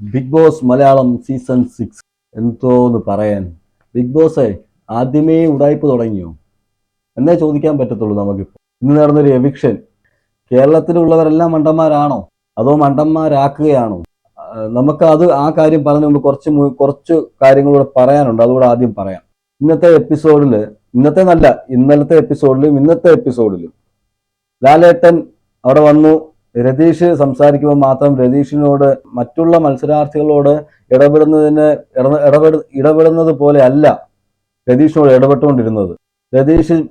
Big boss Malayalam season six എന്തോന്ന് പറയാൻ? Big ബോസേ ആദ്യമേ ഉടായ്പ തുടങ്ങിയോ? എന്നേ ചോദിക്കാൻ പറ്റത്തുള്ളൂ നമുക്കിപ്പോൾ. ഇന്ന് നടന്നൊരു എവിക്ഷൻ കേരളത്തിലുള്ളവരെല്ലാം മണ്ടന്മാരാണോ? അതോ മണ്ടന്മാരാക്കുകയാണോ? നമുക്ക് അത് ആ കാര്യം പറഞ്ഞു മുമ്പ് കുറച്ച് കുറച്ച് കാര്യങ്ങളൂടെ പറയാനുണ്ട്. അതുകൂടെ ആദ്യം പറയാം. ഇന്നത്തെ എപ്പിസോഡിൽ ഇന്നത്തെ നല്ല ഇന്നലത്തെ എപ്പിസോഡിലും ഇന്നത്തെ എപ്പിസോഡിലും ലാലേട്ടൻ അവിടെ വന്നു. രതീഷ് സംസാരിക്കുമ്പോൾ മാത്രം രതീഷിനോട് മറ്റുള്ള മത്സരാർത്ഥികളോട് ഇടപെടുന്നതിന് ഇട- ഇടപെടു ഇടപെടുന്നത് പോലെ അല്ല രതീഷിനോട് ഇടപെട്ടുകൊണ്ടിരുന്നത്. രതീഷ്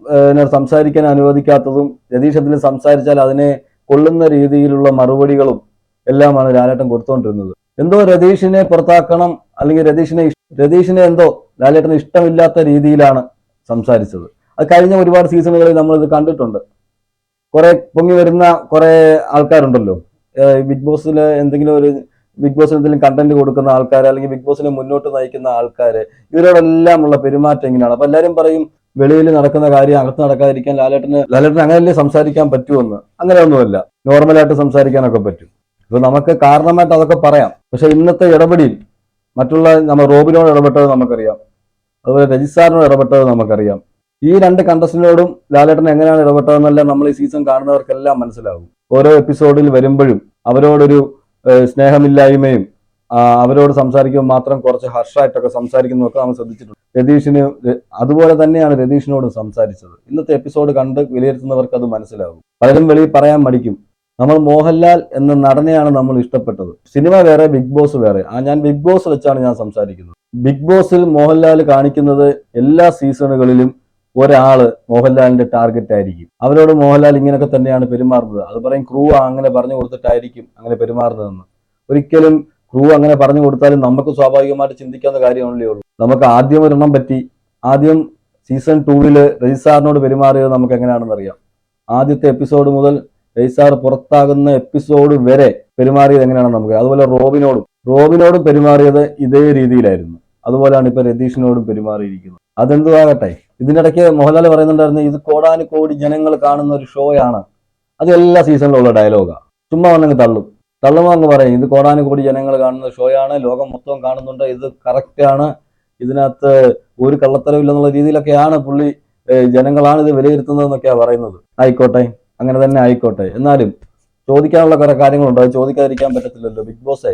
സംസാരിക്കാൻ അനുവദിക്കാത്തതും രതീഷ് അതിന് സംസാരിച്ചാൽ അതിനെ കൊള്ളുന്ന രീതിയിലുള്ള മറുപടികളും എല്ലാമാണ് ലാലേട്ടൻ കൊടുത്തുകൊണ്ടിരുന്നത് എന്തോ രതീഷിനെ പുറത്താക്കണം അല്ലെങ്കിൽ രതീഷിനെ രതീഷിനെ എന്തോ ലാലേട്ടന് ഇഷ്ടമില്ലാത്ത രീതിയിലാണ് സംസാരിച്ചത്. അത് കഴിഞ്ഞ ഒരുപാട് സീസണുകളിൽ നമ്മളിത് കണ്ടിട്ടുണ്ട്. കുറെ പൊങ്ങി വരുന്ന കുറെ ആൾക്കാരുണ്ടല്ലോ. ബിഗ് ബോസിൽ എന്തെങ്കിലും ഒരു ബിഗ് ബോസിൽ എന്തെങ്കിലും കണ്ടന്റ് കൊടുക്കുന്ന ആൾക്കാർ അല്ലെങ്കിൽ ബിഗ് ബോസിനെ മുന്നോട്ട് നയിക്കുന്ന ആൾക്കാർ ഇവരോടെല്ലാം ഉള്ള പെരുമാറ്റം എങ്ങനെയാണ്? അപ്പൊ എല്ലാവരും പറയും വെളിയിൽ നടക്കുന്ന കാര്യം അകത്ത് നടക്കാതിരിക്കാൻ ലാലേട്ടന് ലാലേട്ടന് അങ്ങനെയല്ലേ സംസാരിക്കാൻ പറ്റുമെന്ന് അങ്ങനെ ഒന്നുമല്ല നോർമലായിട്ട് സംസാരിക്കാനൊക്കെ പറ്റും. ഇപ്പൊ നമുക്ക് കാരണമായിട്ട് അതൊക്കെ പറയാം. പക്ഷെ ഇന്നത്തെ ഇടപെടിയിൽ മറ്റുള്ള നമ്മൾ റോബിനോട് ഇടപെട്ടത് നമുക്കറിയാം. അതുപോലെ രജിസാറിനോട് ഇടപെട്ടത് നമുക്കറിയാം. ഈ രണ്ട് കണ്ടസ്റ്റിനോടും ലാലേട്ടൻ എങ്ങനെയാണ് ഇടപെട്ടതെന്നെല്ലാം നമ്മൾ ഈ സീസൺ കാണുന്നവർക്കെല്ലാം മനസ്സിലാകും ഓരോ എപ്പിസോഡിൽ വരുമ്പോഴും അവരോടൊരു സ്നേഹമില്ലായ്മയും അവരോട് സംസാരിക്കുമ്പോൾ മാത്രം കുറച്ച് ഹർഷായിട്ടൊക്കെ സംസാരിക്കുന്നതൊക്കെ നമ്മൾ ശ്രദ്ധിച്ചിട്ടുണ്ട്. രതീഷിന് അതുപോലെ തന്നെയാണ് രതീഷിനോട് സംസാരിച്ചത്. ഇന്നത്തെ എപ്പിസോഡ് കണ്ട് വിലയിരുത്തുന്നവർക്ക് അത് മനസ്സിലാകും പലരും വെളിയിൽ പറയാൻ മടിക്കും. നമ്മൾ മോഹൻലാൽ എന്ന നടനെയാണ് നമ്മൾ ഇഷ്ടപ്പെട്ടത്. സിനിമ വേറെ ബിഗ് ബോസ് വേറെ. ആ ഞാൻ ബിഗ് ബോസ് വെച്ചാണ് ഞാൻ സംസാരിക്കുന്നത്. ബിഗ് ബോസിൽ മോഹൻലാൽ കാണിക്കുന്നത് എല്ലാ സീസണുകളിലും ഒരാൾ മോഹൻലാലിന്റെ ടാർഗറ്റ് ആയിരിക്കും. അവരോട് മോഹൻലാൽ ഇങ്ങനെയൊക്കെ തന്നെയാണ് പെരുമാറുന്നത്. അത് പറയും ക്രൂ അങ്ങനെ പറഞ്ഞു കൊടുത്തിട്ടായിരിക്കും അങ്ങനെ പെരുമാറുന്നതെന്ന്. ഒരിക്കലും ക്രൂ അങ്ങനെ പറഞ്ഞു കൊടുത്താലും നമുക്ക് സ്വാഭാവികമായിട്ട് ചിന്തിക്കാവുന്ന കാര്യമാണല്ലേ ഉള്ളൂ. നമുക്ക് ആദ്യം ഒരെണ്ണം പറ്റി ആദ്യം സീസൺ ടൂവിൽ രജിസാറിനോട് പെരുമാറിയത് നമുക്ക് എങ്ങനെയാണെന്ന് അറിയാം. ആദ്യത്തെ എപ്പിസോഡ് മുതൽ രജിസാർ പുറത്താകുന്ന എപ്പിസോഡ് വരെ പെരുമാറിയത് എങ്ങനെയാണെന്ന് നമുക്ക് അതുപോലെ റോബിനോടും റോബിനോടും പെരുമാറിയത് ഇതേ രീതിയിലായിരുന്നു. അതുപോലെയാണ് ഇപ്പൊ രതീഷിനോടും പെരുമാറിയിരിക്കുന്നത്. അതെന്തുവാകട്ടെ? ഇതിനിടയ്ക്ക് മോഹൻലാൽ പറയുന്നുണ്ടായിരുന്നു ഇത് കോടാനുകോടി ജനങ്ങൾ കാണുന്ന ഒരു ഷോയാണ്. അത് എല്ലാ സീസണിലും ഉള്ള ഡയലോഗാ. ചുമ്മാ വന്നെങ്കിൽ തള്ളും. തള്ളുമ്പോൾ അങ്ങ് പറയും ഇത് കോടാനുകോടി ജനങ്ങൾ കാണുന്ന ഷോയാണ് ലോകം മൊത്തം കാണുന്നുണ്ട് ഇത് കറക്റ്റ് ആണ് ഇതിനകത്ത് ഒരു കള്ളത്തരവില്ലെന്നുള്ള രീതിയിലൊക്കെയാണ് പുള്ളി ജനങ്ങളാണ് ഇത് വിലയിരുത്തുന്നതെന്നൊക്കെയാണ് പറയുന്നത്. ആയിക്കോട്ടെ അങ്ങനെ തന്നെ ആയിക്കോട്ടെ. എന്നാലും ചോദിക്കാനുള്ള കുറെ കാര്യങ്ങളുണ്ട് അത് ചോദിക്കാതിരിക്കാൻ പറ്റത്തില്ലല്ലോ ബിഗ് ബോസേ.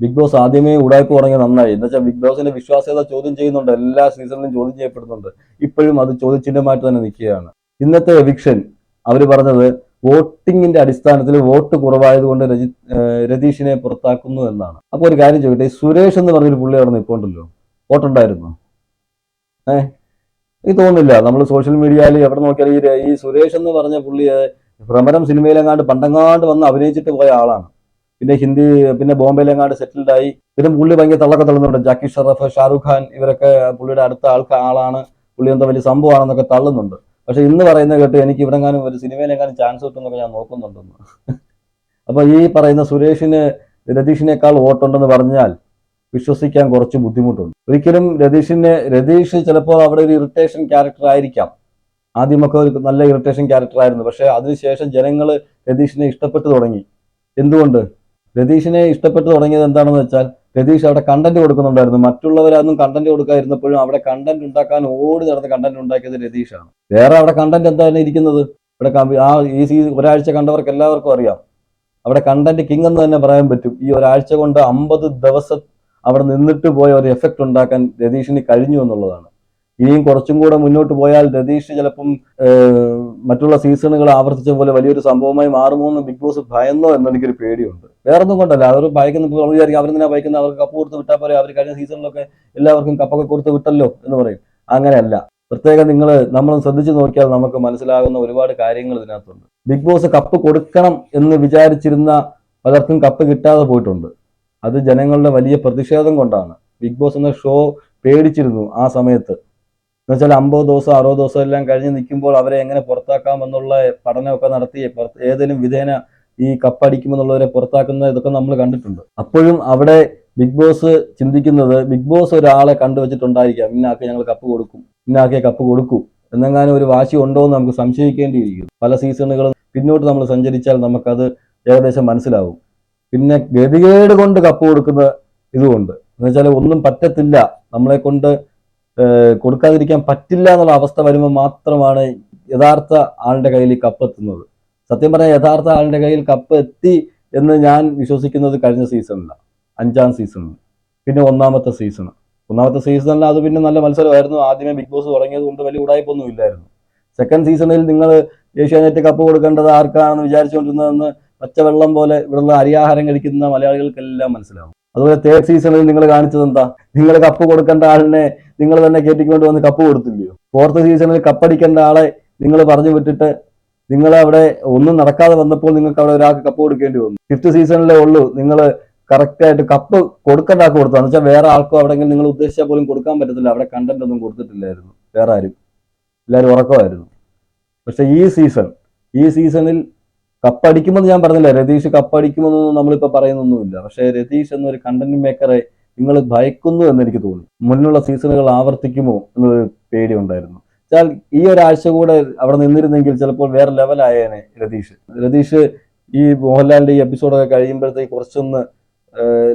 ബിഗ് ബോസ് ആദ്യമേ ഉടായ്പ തുടങ്ങി നന്നായി. എന്ന് വെച്ചാൽ ബിഗ് ബോസിന്റെ വിശ്വാസ്യത ചോദ്യം ചെയ്യുന്നുണ്ട്? എല്ലാ സീസണിലും ചോദ്യം ചെയ്യപ്പെടുന്നുണ്ട്. ഇപ്പോഴും അത് ചോദ്യചിഹ്നമായിട്ട് തന്നെ നിൽക്കുകയാണ്. ഇന്നത്തെ എവിക്ഷൻ അവർ പറഞ്ഞത് വോട്ടിങ്ങിന്റെ അടിസ്ഥാനത്തിൽ വോട്ട് കുറവായതുകൊണ്ട് രജി രതീഷിനെ പുറത്താക്കുന്നു എന്നാണ്. അപ്പോൾ ഒരു കാര്യം ചോദിക്കട്ടെ സുരേഷ് എന്ന് പറഞ്ഞൊരു പുള്ളി അവിടെ നിൽപ്പുണ്ടല്ലോ വോട്ടുണ്ടായിരുന്നു. ഏഹ് എനിക്ക് തോന്നുന്നില്ല. നമ്മൾ സോഷ്യൽ മീഡിയയിൽ എവിടെ നോക്കിയാലും ഈ സുരേഷ് എന്ന് പറഞ്ഞ പുള്ളി ഏഹ്, ഭ്രമരം സിനിമയിലെങ്ങാണ്ട് പണ്ടങ്ങാണ്ട് വന്ന് അഭിനയിച്ചിട്ട് പോയ ആളാണ്. പിന്നെ ഹിന്ദി പിന്നെ ബോംബെയിലെങ്ങാണ്ട് സെറ്റിൽഡ് ആയി. പിന്നെ പുള്ളി ഭയങ്കര തള്ളൊക്കെ തള്ളുന്നുണ്ട്. ജാക്കി ഷറഫ് ഷാറുഖ് ഖാൻ ഇവരൊക്കെ പുള്ളിയുടെ അടുത്ത ആൾക്ക് ആളാണ്. പുള്ളി എന്താ വലിയ സംഭവമാണെന്നൊക്കെ തള്ളുന്നുണ്ട്. പക്ഷെ ഇന്ന് പറയുന്ന കേട്ട് എനിക്ക് ഇവിടെങ്ങാനും ഒരു സിനിമയിലെങ്ങാനും ചാൻസ് കിട്ടുമെന്നൊക്കെ ഞാൻ നോക്കുന്നുണ്ടെന്ന്. അപ്പൊ ഈ പറയുന്ന സുരേഷിന് രതീഷിനേക്കാൾ വോട്ടുണ്ടെന്ന് പറഞ്ഞാൽ വിശ്വസിക്കാൻ കുറച്ച് ബുദ്ധിമുട്ടുണ്ട്. ഒരിക്കലും രതീഷിനെ രതീഷ് ചിലപ്പോൾ അവിടെ ഒരു ഇറിറ്റേഷൻ ക്യാരക്ടർ ആയിരിക്കാം. ആദ്യമൊക്കെ ഒരു നല്ല ഇറിറ്റേഷൻ ക്യാരക്ടർ ആയിരുന്നു. പക്ഷെ അതിനുശേഷം ജനങ്ങൾ രതീഷിനെ ഇഷ്ടപ്പെട്ടു തുടങ്ങി. എന്തുകൊണ്ട്? രതീഷിനെ ഇഷ്ടപ്പെട്ടു തുടങ്ങിയത് എന്താണെന്ന് വെച്ചാൽ രതീഷ് അവിടെ കണ്ടന്റ് കൊടുക്കുന്നുണ്ടായിരുന്നു. മറ്റുള്ളവരൊന്നും കണ്ടന്റ് കൊടുക്കാതിരുന്നപ്പോഴും അവിടെ കണ്ടന്റ് ഉണ്ടാക്കാൻ ഓടി നടന്ന് കണ്ടന്റ് ഉണ്ടാക്കിയത് രതീഷാണ്. വേറെ അവിടെ കണ്ടന്റ് എന്താണ് ഇരിക്കുന്നത്? ഇവിടെ ആ ഈ സീ ഒരാഴ്ച കണ്ടവർക്ക് എല്ലാവർക്കും അറിയാം. അവിടെ കണ്ടന്റ് കിങ് എന്ന് തന്നെ പറയാൻ പറ്റും. ഈ ഒരാഴ്ച കൊണ്ട് അമ്പത് ദിവസം അവിടെ നിന്നിട്ട് പോയ ഒരു എഫക്റ്റ് ഉണ്ടാക്കാൻ രതീഷിന് കഴിഞ്ഞു എന്നുള്ളതാണ്. ഇനിയും കുറച്ചും കൂടെ മുന്നോട്ട് പോയാൽ രതീഷ് ചിലപ്പം മറ്റുള്ള സീസണുകൾ ആവർത്തിച്ച പോലെ വലിയൊരു സംഭവമായി മാറുമോ എന്ന് ബിഗ് ബോസ് ഭയന്നോ എന്ന് എനിക്കൊരു പേടിയുണ്ട്. വേറൊന്നും കൊണ്ടല്ല. അവർ ഭയക്കുന്ന വിചാരിക്കും അവരെന്തിനാ ഭയക്കുന്നത്? അവർക്ക് കപ്പ് കൊടുത്ത് വിട്ടാൽ പോലെ അവർ കഴിഞ്ഞ സീസണിലൊക്കെ എല്ലാവർക്കും കപ്പൊക്കെ കൊടുത്ത് വിട്ടല്ലോ എന്ന് പറയും. അങ്ങനെയല്ല. പ്രത്യേകം നിങ്ങൾ നമ്മൾ ശ്രദ്ധിച്ചു നോക്കിയാൽ നമുക്ക് മനസ്സിലാകുന്ന ഒരുപാട് കാര്യങ്ങൾ ഇതിനകത്തുണ്ട്. ബിഗ് ബോസ് കപ്പ് കൊടുക്കണം എന്ന് വിചാരിച്ചിരുന്ന പലർക്കും കപ്പ് കിട്ടാതെ പോയിട്ടുണ്ട്. അത് ജനങ്ങളുടെ വലിയ പ്രതിഷേധം കൊണ്ടാണ്. ബിഗ് ബോസ് എന്ന ഷോ പേടിച്ചിരുന്നു ആ സമയത്ത്. എന്നുവെച്ചാൽ അമ്പത് ദിവസം അറുപത് ദിവസം എല്ലാം കഴിഞ്ഞ് നിൽക്കുമ്പോൾ അവരെ എങ്ങനെ പുറത്താക്കാം എന്നുള്ള പഠനമൊക്കെ നടത്തി ഏതെങ്കിലും വിധേന ഈ കപ്പടിക്കുമെന്നുള്ളവരെ പുറത്താക്കുന്ന ഇതൊക്കെ നമ്മൾ കണ്ടിട്ടുണ്ട്. അപ്പോഴും അവിടെ ബിഗ് ബോസ് ചിന്തിക്കുന്നത് ബിഗ് ബോസ് ഒരാളെ കണ്ടുവച്ചിട്ടുണ്ടായിരിക്കാം ഇന്നാൾക്ക് ഞങ്ങൾ കപ്പ് കൊടുക്കും ഇന്നാക്കിയ കപ്പ് കൊടുക്കും. എന്നെങ്ങാനും ഒരു വാശി ഉണ്ടോ എന്ന് നമുക്ക് സംശയിക്കേണ്ടിയിരിക്കും പല സീസണുകളും പിന്നോട്ട് നമ്മൾ സഞ്ചരിച്ചാൽ നമുക്കത് ഏകദേശം മനസ്സിലാവും. പിന്നെ ഗതികേട് കൊണ്ട് കപ്പ് കൊടുക്കുന്ന ഇതുകൊണ്ട് എന്നുവെച്ചാൽ ഒന്നും പറ്റത്തില്ല. നമ്മളെ കൊണ്ട് കൊടുക്കാതിരിക്കാൻ പറ്റില്ല എന്നുള്ള അവസ്ഥ വരുമ്പോൾ മാത്രമാണ് യഥാർത്ഥ ആളുടെ കയ്യിൽ ഈ കപ്പ് എത്തുന്നത്. സത്യം പറഞ്ഞാൽ യഥാർത്ഥ ആളുടെ കയ്യിൽ കപ്പ് എത്തി എന്ന് ഞാൻ വിശ്വസിക്കുന്നത് കഴിഞ്ഞ സീസണിലാണ് അഞ്ചാം സീസണിൽ പിന്നെ ഒന്നാമത്തെ സീസൺ ഒന്നാമത്തെ സീസണിൽ അത് പിന്നെ നല്ല മത്സരമായിരുന്നു. ആദ്യമേ ബിഗ് ബോസ് തുടങ്ങിയത് കൊണ്ട് വലിയ ഉടായ്പൊന്നും ഇല്ലായിരുന്നു. സെക്കൻഡ് സീസണിൽ നിങ്ങൾ ഏഷ്യാനെറ്റ് കപ്പ് കൊടുക്കേണ്ടത് ആർക്കാണെന്ന് വിചാരിച്ചുകൊണ്ടിരുന്നതെന്ന് പച്ചവെള്ളം പോലെ ഇവിടെയുള്ള അരിയാഹാരം കഴിക്കുന്ന മലയാളികൾക്കെല്ലാം മനസ്സിലാവും. അതുപോലെ തേർഡ് സീസണിൽ നിങ്ങൾ കാണിച്ചത് എന്താ? നിങ്ങൾ കപ്പ് കൊടുക്കേണ്ട ആളിനെ നിങ്ങൾ തന്നെ കയറ്റിക്കൊണ്ട് വന്ന് കപ്പ് കൊടുത്തില്ലയോ? ഫോർത്ത് സീസണിൽ കപ്പടിക്കേണ്ട ആളെ നിങ്ങൾ പറഞ്ഞു വിട്ടിട്ട് നിങ്ങൾ അവിടെ ഒന്നും നടക്കാതെ വന്നപ്പോൾ നിങ്ങൾക്ക് അവിടെ ഒരാൾക്ക് കപ്പ് കൊടുക്കേണ്ടി വന്നു. ഫിഫ്ത്ത് സീസണിലേ ഉള്ളൂ. നിങ്ങൾ കറക്റ്റ് ആയിട്ട് കപ്പ് കൊടുക്കേണ്ട ആൾക്ക് കൊടുത്തു എന്ന് വെച്ചാൽ വേറെ ആൾക്കോ അവിടെങ്കിലും നിങ്ങൾ ഉദ്ദേശിച്ചാൽ പോലും കൊടുക്കാൻ പറ്റത്തില്ല. അവിടെ കണ്ടന്റ് ഒന്നും കൊടുത്തിട്ടില്ലായിരുന്നു. വേറെ ആരും. എല്ലാവരും ഉറക്കമായിരുന്നു. പക്ഷെ ഈ സീസൺ ഈ സീസണിൽ കപ്പടിക്കുമെന്ന് ഞാൻ പറഞ്ഞില്ല രതീഷ് കപ്പടിക്കുമെന്നൊന്നും നമ്മളിപ്പോൾ പറയുന്നൊന്നുമില്ല. പക്ഷേ രതീഷ് എന്നൊരു കണ്ടന്റ് മേക്കറെ നിങ്ങൾ ഭയക്കുന്നു എന്ന് എനിക്ക് തോന്നി. മുന്നുള്ള സീസണുകൾ ആവർത്തിക്കുമോ എന്നൊരു പേടി ഉണ്ടായിരുന്നു വെച്ചാൽ ഈ ഒരാഴ്ച കൂടെ അവിടെ നിന്നിരുന്നെങ്കിൽ ചിലപ്പോൾ വേറെ ലെവലായേനെ രതീഷ്. രതീഷ് ഈ മോഹൻലാലിന്റെ ഈ എപ്പിസോഡൊക്കെ കഴിയുമ്പോഴത്തേക്ക് കുറച്ചൊന്ന്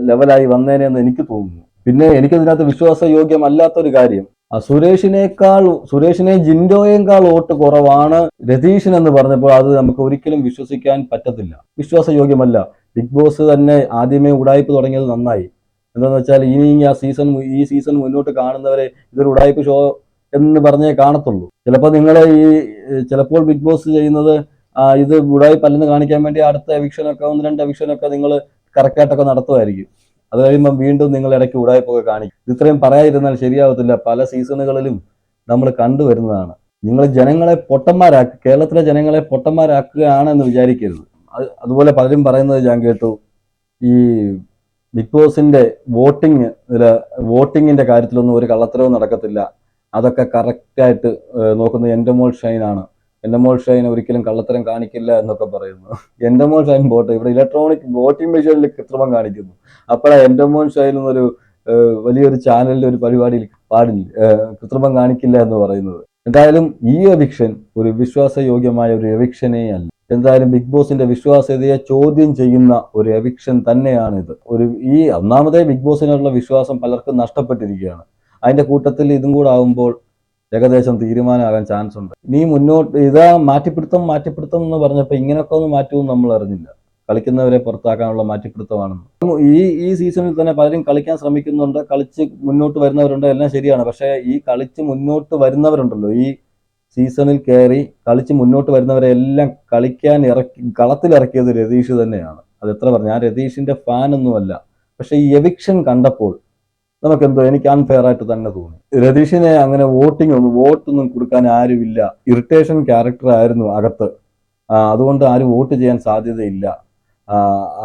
ലെവലായി വന്നേനെ എന്ന് എനിക്ക് തോന്നുന്നു. പിന്നെ എനിക്കതിനകത്ത് വിശ്വാസയോഗ്യമല്ലാത്തൊരു കാര്യം സുരേഷിനേക്കാൾ സുരേഷിനെ ജിൻഡോയേക്കാൾ വോട്ട് കുറവാണ് രതീഷൻ എന്ന് പറഞ്ഞപ്പോൾ അത് നമുക്ക് ഒരിക്കലും വിശ്വസിക്കാൻ പറ്റത്തില്ല. വിശ്വാസയോഗ്യമല്ല. ബിഗ് ബോസ് തന്നെ ആദ്യമേ ഉടായ്പ് തുടങ്ങിയത് നന്നായി. എന്താണെന്ന് വെച്ചാൽ ഇനി ആ സീസൺ ഈ സീസൺ മുന്നോട്ട് കാണുന്നവരെ ഇതൊരു ഉടായ്പ് ഷോ എന്ന് പറഞ്ഞേ കാണത്തുള്ളൂ. ചിലപ്പോൾ നിങ്ങളെ ഈ ചിലപ്പോൾ ബിഗ് ബോസ് ചെയ്യുന്നത് ഇത് ഉടായ്പ അല്ലെന്ന് കാണിക്കാൻ വേണ്ടി അടുത്ത എവിക്ഷനൊക്കെ ഒന്ന് രണ്ട് എവിക്ഷനൊക്കെ നിങ്ങൾ കറക്റ്റായിട്ടൊക്കെ നടത്തുമായിരിക്കും. അത് കഴിയുമ്പം വീണ്ടും നിങ്ങൾ ഇടയ്ക്ക് ഉടായ്പൊക്കെ കാണിക്കും. ഇത് ഇത്രയും പറയാതിരുന്നാൽ ശരിയാവത്തില്ല. പല സീസണുകളിലും നമ്മൾ കണ്ടുവരുന്നതാണ് നിങ്ങൾ ജനങ്ങളെ പൊട്ടന്മാരാക്കുക കേരളത്തിലെ ജനങ്ങളെ പൊട്ടന്മാരാക്കുകയാണെന്ന് വിചാരിക്കരുത്. അതുപോലെ പലരും പറയുന്നത് ഞാൻ കേട്ടു. ഈ ബിഗ് ബോസിന്റെ വോട്ടിംഗ് വോട്ടിങ്ങിന്റെ കാര്യത്തിലൊന്നും ഒരു കള്ളത്തരവും നടക്കത്തില്ല. അതൊക്കെ കറക്റ്റായിട്ട് നോക്കുന്നത് എന്റെ മോൾ ഷൈനാണ്. എന്റെ മോൾ ഷൈൻ ഒരിക്കലും കള്ളത്തരം കാണിക്കില്ല എന്നൊക്കെ പറയുന്നു. എന്റെ മോൾ ഷൈൻ ബോട്ട് ഇവിടെ ഇലക്ട്രോണിക് വോട്ടിംഗ് മെഷീനിൽ കൃത്രിമം കാണിക്കുന്നു. അപ്പോഴാണ് എന്റെ ഷൈൻ എന്നൊരു വലിയൊരു ചാനലിൽ ഒരു പരിപാടിയിൽ പാടില്ല കൃത്രിമം കാണിക്കില്ല എന്ന് പറയുന്നത്. എന്തായാലും ഈ എവിക്ഷൻ ഒരു വിശ്വാസയോഗ്യമായ ഒരു എവിക്ഷനേ അല്ല. എന്തായാലും ബിഗ് ബോസിന്റെ വിശ്വാസ്യതയെ ചോദ്യം ചെയ്യുന്ന ഒരു എവിക്ഷൻ തന്നെയാണ് ഇത്. ഒരു ഈ ഒന്നാമതേ ബിഗ് ബോസിനുള്ള വിശ്വാസം പലർക്കും നഷ്ടപ്പെട്ടിരിക്കുകയാണ്. അതിന്റെ കൂട്ടത്തിൽ ഇതും കൂടെ ആകുമ്പോൾ ഏകദേശം തീരുമാനമാകാൻ ചാൻസ് ഉണ്ട്. നീ മുന്നോട്ട് ഇതാ മാറ്റിപ്പിടുത്തം മാറ്റിപ്പിടുത്തം എന്ന് പറഞ്ഞപ്പോൾ ഇങ്ങനെയൊക്കെ ഒന്ന് മാറ്റവും നമ്മൾ അറിഞ്ഞില്ല. കളിക്കുന്നവരെ പുറത്താക്കാനുള്ള മാറ്റിപ്പിടുത്തമാണെന്ന് ഈ ഈ സീസണിൽ തന്നെ പലരും കളിക്കാൻ ശ്രമിക്കുന്നുണ്ട് കളിച്ച് മുന്നോട്ട് വരുന്നവരുണ്ട് എല്ലാം ശരിയാണ്. പക്ഷേ ഈ കളിച്ച് മുന്നോട്ട് വരുന്നവരുണ്ടല്ലോ ഈ സീസണിൽ കയറി കളിച്ച് മുന്നോട്ട് വരുന്നവരെ എല്ലാം കളിക്കാൻ ഇറക്കി കളത്തിലിറക്കിയത് രതീഷ് തന്നെയാണ്. അത് എത്ര പറഞ്ഞു ഞാൻ രതീഷിന്റെ ഫാൻ ഒന്നുമല്ല. പക്ഷെ ഈ എവിക്ഷൻ കണ്ടപ്പോൾ നമുക്കെന്തോ എനിക്ക് അൺഫെയർ ആയിട്ട് തന്നെ തോന്നി. രതീഷിനെ അങ്ങനെ വോട്ടിംഗ് ഒന്നും വോട്ടൊന്നും കൊടുക്കാൻ ആരുമില്ല. ഇറിറ്റേഷൻ ക്യാരക്ടർ ആയിരുന്നു അകത്ത്. അതുകൊണ്ട് ആരും വോട്ട് ചെയ്യാൻ സാധ്യതയില്ല.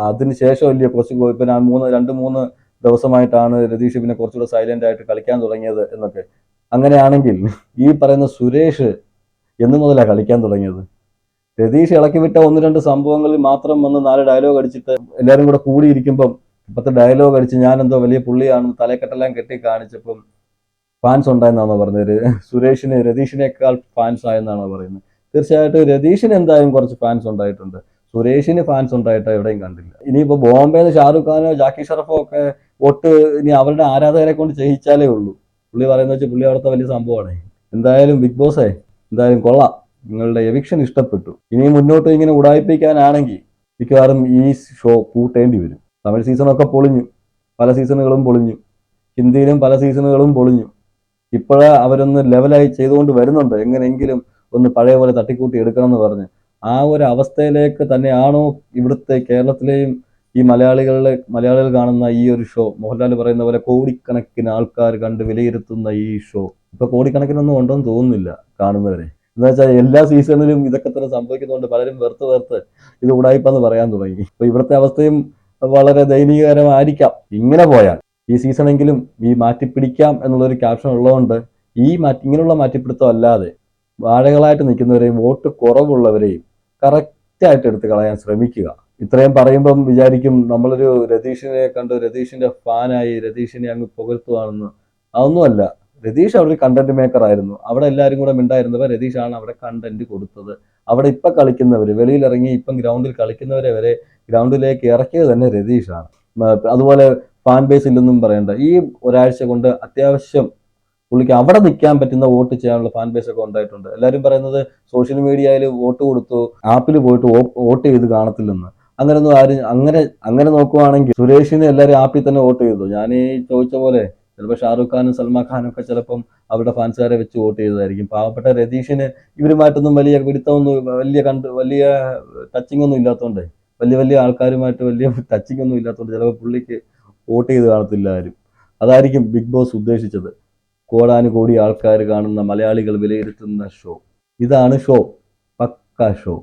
അതിന് ശേഷം വലിയ കുറച്ച് ഇപ്പൊ ഞാൻ മൂന്ന് രണ്ട് മൂന്ന് ദിവസമായിട്ടാണ് രതീഷ് പിന്നെ കുറച്ചുകൂടെ സൈലന്റ് ആയിട്ട് കളിക്കാൻ തുടങ്ങിയത് എന്നൊക്കെ. അങ്ങനെയാണെങ്കിൽ ഈ പറയുന്ന സുരേഷ് എന്ന് മുതലാണ് കളിക്കാൻ തുടങ്ങിയത്? രതീഷ് ഇളക്കി വിട്ട ഒന്ന് രണ്ട് സംഭവങ്ങളിൽ മാത്രം വന്ന് നാല് ഡയലോഗ് അടിച്ചിട്ട് എല്ലാവരും കൂടെ കൂടിയിരിക്കുമ്പം ഇപ്പത്തെ ഡയലോഗ് അടിച്ച് ഞാൻ എന്തോ വലിയ പുള്ളിയാണെന്ന് തലക്കെട്ടെല്ലാം കെട്ടി കാണിച്ചപ്പം ഫാൻസ് ഉണ്ടായെന്നാണോ പറഞ്ഞത്? സുരേഷിന് രതീഷിനേക്കാൾ ഫാൻസ് ആയെന്നാണോ പറയുന്നത്? തീർച്ചയായിട്ടും രതീഷിന് എന്തായാലും കുറച്ച് ഫാൻസ് ഉണ്ടായിട്ടുണ്ട്. സുരേഷിന് ഫാൻസ് ഉണ്ടായിട്ട് എവിടെയും കണ്ടില്ല. ഇനിയിപ്പോ ബോംബെന്ന് ഷാറുഖ് ഖാനോ ജാക്കി ഷറഫോ ഒക്കെ വോട്ട് ഇനി അവരുടെ ആരാധകരെ കൊണ്ട് ചെയ്യിച്ചാലേ ഉള്ളൂ. പുള്ളി പറയുന്നത് വെച്ചാൽ പുള്ളി അവിടുത്തെ വലിയ സംഭവമാണ്. എന്തായാലും ബിഗ് ബോസേ എന്തായാലും കൊള്ളാം. നിങ്ങളുടെ എവിക്ഷൻ ഇഷ്ടപ്പെട്ടു. ഇനി മുന്നോട്ട് ഇങ്ങനെ ഉടായിപ്പിക്കാനാണെങ്കിൽ മിക്കവാറും ഈ ഷോ കൂട്ടേണ്ടി വരും. തമിഴ് സീസണൊക്കെ പൊളിഞ്ഞു. പല സീസണുകളും പൊളിഞ്ഞു. ഹിന്ദിയിലും പല സീസണുകളും പൊളിഞ്ഞു. ഇപ്പോഴേ അവരൊന്ന് ലെവലായി ചെയ്തുകൊണ്ട് വരുന്നുണ്ട്. എങ്ങനെയെങ്കിലും ഒന്ന് പഴയ പോലെ തട്ടിക്കൂട്ടി എടുക്കണം എന്ന് പറഞ്ഞ്. ആ ഒരു അവസ്ഥയിലേക്ക് തന്നെയാണോ ഇവിടുത്തെ കേരളത്തിലെയും ഈ മലയാളികളിലെ മലയാളികൾ കാണുന്ന ഈ ഒരു ഷോ? മോഹൻലാൽ പറയുന്ന പോലെ കോടിക്കണക്കിന് ആൾക്കാർ കണ്ട് വിലയിരുത്തുന്ന ഈ ഷോ. ഇപ്പൊ കോടിക്കണക്കിനൊന്നും ഉണ്ടോന്ന് തോന്നുന്നില്ല കാണുന്നവരെ. എന്ന് വെച്ചാൽ എല്ലാ സീസണിലും ഇതൊക്കെ തന്നെ സംഭവിക്കുന്നതുകൊണ്ട് പലരും വെറുത്ത് വെറുത്ത് ഇത് ഉടായിപ്പെന്ന് പറയാൻ തുടങ്ങി. അപ്പൊ ഇവിടുത്തെ അവസ്ഥയും വളരെ ദയനീയകരമായിരിക്കാം. ഇങ്ങനെ പോയാൽ ഈ സീസണെങ്കിലും ഈ മാറ്റിപ്പിടിക്കാം എന്നുള്ളൊരു ക്യാപ്ഷൻ ഉള്ളതുകൊണ്ട് ഈ മാറ്റി ഇങ്ങനെയുള്ള മാറ്റിപ്പിടുത്തം അല്ലാതെ വാഴകളായിട്ട് നിൽക്കുന്നവരെയും വോട്ട് കുറവുള്ളവരെയും കറക്റ്റായിട്ട് എടുത്ത് കളയാൻ ശ്രമിക്കുക. ഇത്രയും പറയുമ്പം വിചാരിക്കും നമ്മളൊരു രതീഷിനെ കണ്ട് രതീഷിന്റെ ഫാനായി രതീഷിനെ അങ്ങ് പുകഴ്ത്തുവാണെന്ന്. അതൊന്നുമല്ല. രതീഷ് അവിടെ ഒരു കണ്ടന്റ് മേക്കർ ആയിരുന്നു. അവിടെ എല്ലാവരും കൂടെ മിണ്ടായിരുന്നവർ രതീഷാണ് അവിടെ കണ്ടന്റ് കൊടുത്തത്. അവിടെ ഇപ്പൊ കളിക്കുന്നവര് വെളിയിലിറങ്ങി ഇപ്പം ഗ്രൗണ്ടിൽ കളിക്കുന്നവരെ വരെ ഗ്രൗണ്ടിലേക്ക് ഇറക്കിയത് തന്നെ രതീഷാണ്. അതുപോലെ ഫാൻ ബേസ് ഇല്ലെന്നും പറയണ്ട. ഈ ഒരാഴ്ച കൊണ്ട് അത്യാവശ്യം പുള്ളിക്ക് അവിടെ നിൽക്കാൻ പറ്റുന്ന വോട്ട് ചെയ്യാനുള്ള ഫാൻ ബേസ് ഒക്കെ ഉണ്ടായിട്ടുണ്ട്. എല്ലാവരും പറയുന്നത് സോഷ്യൽ മീഡിയയിൽ വോട്ട് കൊടുത്തു ആപ്പിൽ പോയിട്ട് വോട്ട് ചെയ്ത് കാണത്തില്ലെന്ന്. അങ്ങനെയൊന്നും ആരും അങ്ങനെ അങ്ങനെ നോക്കുവാണെങ്കിൽ സുരേഷിന് എല്ലാവരും ആപ്പിൽ തന്നെ വോട്ട് ചെയ്തു. ഞാൻ ഈ ചോദിച്ച പോലെ ചിലപ്പോൾ ഷാറുഖ് ഖാനും സൽമാൻ ഖാനും ഒക്കെ ചിലപ്പം അവരുടെ ഫാൻസുകാരെ വെച്ച് വോട്ട് ചെയ്തതായിരിക്കും. പാവപ്പെട്ട രതീഷിന് ഇവരുമായിട്ടൊന്നും വലിയ പിടുത്തമൊന്നും വലിയ കണ്ട് വലിയ ടച്ചിങ് ഒന്നും ഇല്ലാത്തതുകൊണ്ട്. വലിയ വലിയ ആൾക്കാരുമായിട്ട് വലിയ ടച്ചിങ് ഒന്നും ഇല്ലാത്തതുകൊണ്ട് ചിലപ്പോൾ പുള്ളിക്ക് വോട്ട് ചെയ്ത് കാണത്തില്ല ആരും. അതായിരിക്കും ബിഗ് ബോസ് ഉദ്ദേശിച്ചത്. കോടാനുകോടി ആൾക്കാർ കാണുന്ന മലയാളികൾ വിലയിരുത്തുന്ന ഷോ ഇതാണ് ഷോ പക്ക ഷോ